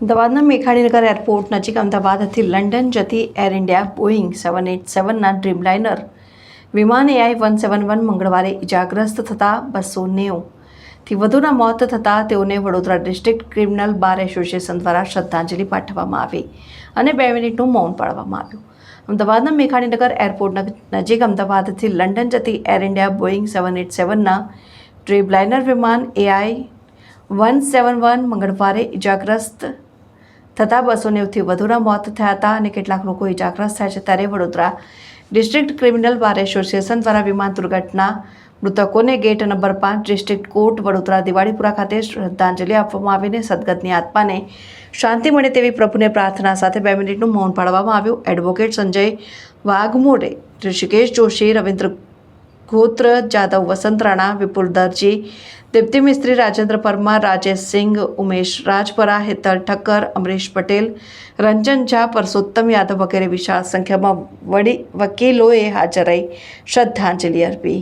અમદાવાદના મેઘાણીનગર એરપોર્ટ નજીક અમદાવાદથી લંડન જતી air India Boeing seven eight સેવનના Dreamliner વિમાન એઆઈ વન સેવન વન મંગળવારે ઇજાગ્રસ્ત થતાં બસો નેવુંથી વધુના મોત થતાં તેઓને Vadodara district criminal bar association દ્વારા શ્રદ્ધાંજલિ પાઠવવામાં આવી અને બે મિનિટનું મૌન પાળવામાં આવ્યું. અમદાવાદના મેઘાણીનગર એરપોર્ટ નજીક અમદાવાદથી લંડન જતી air India Boeing seven eight સેવનના Dreamliner વિમાન એઆઈ વન સેવન વન મંગળવારે ઇજાગ્રસ્ત થતાં બસો નેવથી વધુના મોત થયા હતા અને કેટલાક લોકો ઇજાગ્રસ્ત થયા છે ત્યારે Vadodara district criminal bar association દ્વારા વિમાન દુર્ઘટના મૃતકોને ગેટ નંબર પાંચ ડિસ્ટ્રિક્ટ કોર્ટ વડોદરા દિવાળીપુરા ખાતે શ્રદ્ધાંજલિ આપવામાં આવીને સદગતની આત્માને શાંતિ મળે તેવી પ્રભુને પ્રાર્થના સાથે બે મિનિટનું મૌન પાળવામાં આવ્યું. એડવોકેટ સંજય વાઘમોડે, ઋષિકેશ જોશી, રવિન્દ્ર ગોત્ર, જાદવ, વસંત રાણા, વિપુલ દરજી દીપ્તિ મિસ્ત્રી રાજેન્દ્ર પરમાર, રાજેશ સિંઘ, ઉમેશ રાજપરા, હેતલ ઠક્કર, અમરીશ પટેલ, રંજન ઝા, પરસોત્તમ યાદવ વગેરે વિશાળ સંખ્યામાં વડી વકીલોએ હાજર રહી. શ્રદ્ધાંજલિ અર્પી.